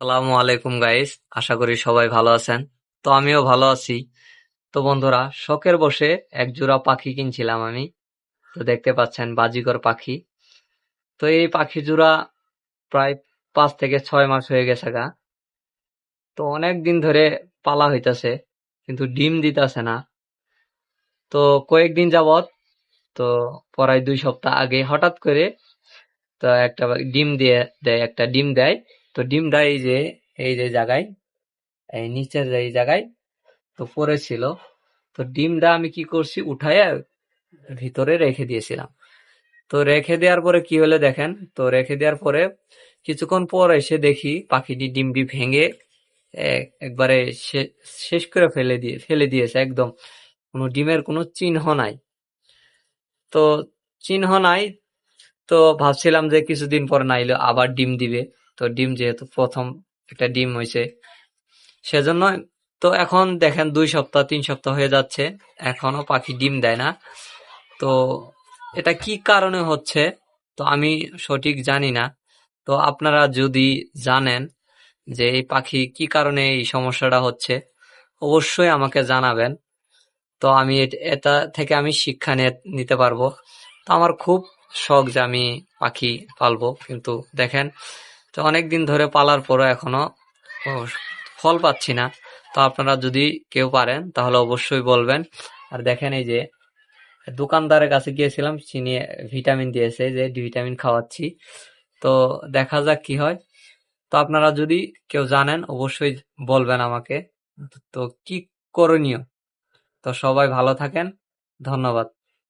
আসসালামু আলাইকুম গাইস আশা করি সবাই ভালো আছেন। তো আমিও ভালো আছি। তো বন্ধুরা, শখের বসে এক জোড়া পাখি কিনছিলাম আমি। তো দেখতে পাচ্ছেন বাজিকর পাখি। তো এই পাখি জোড়া প্রায় পাঁচ থেকে ছয় মাস হয়ে গেছে গা। তো অনেক দিন ধরে পালা হইতাছে, কিন্তু ডিম দিতাছে না। তো কয়েকদিন যাবত তো প্রায় দুই সপ্তাহ আগে হঠাৎ করে, তো একটা ডিম দিয়ে দেয়, একটা ডিম দেয়। তো ডিমটা এই যে এই যে জায়গায়, এই নিচের যে এই জায়গায়, তো পড়েছিল। তো ডিমটা আমি কি করছি উঠাইয়া ভিতরে রেখে দিয়েছিলাম। তো রেখে দেওয়ার পরে কি হলো দেখেন, তো রেখে দেওয়ার পরে কিছুক্ষণ পর এসে দেখি পাখিটি ডিমটি ভেঙে একবারে শেষ করে ফেলে দিয়ে, ফেলে দিয়েছে একদম। কোনো ডিমের কোনো চিহ্ন নাই। তো চিহ্ন নাই, তো ভাবছিলাম যে কিছুদিন পর নাইলে আবার ডিম দিবে। তো ডিম যেহেতু প্রথম একটা ডিম হয়েছে সেজন্য তো এখন দেখেন দুই সপ্তাহ, তিন সপ্তাহ হয়ে যাচ্ছে, এখনও পাখি ডিম দেয় না। তো এটা কি কারণে হচ্ছে? তো আমি সঠিক জানি না। তো আপনারা যদি জানেন যে এই পাখি কি কারণে এই সমস্যাটা হচ্ছে, অবশ্যই আমাকে জানাবেন। তো আমি এটা থেকে আমি শিক্ষা নিতে পারব। তো আমার খুব শখ যে আমি পাখি পালবো। কিন্তু দেখেন তো অনেক দিন ধরে পালার পরও এখনও ফল পাচ্ছি না। তো আপনারা যদি কেউ পারেন, তাহলে অবশ্যই বলবেন। আর দেখেন এই যে, দোকানদারের কাছে গিয়েছিলাম চিনি ভিটামিন দিয়েছে, যে ডি ভিটামিন খাওয়াচ্ছি। তো দেখা যাক কি হয়। তো আপনারা যদি কেউ জানেন, অবশ্যই বলবেন আমাকে। তো কি করণীয়? তো সবাই ভালো থাকেন। ধন্যবাদ।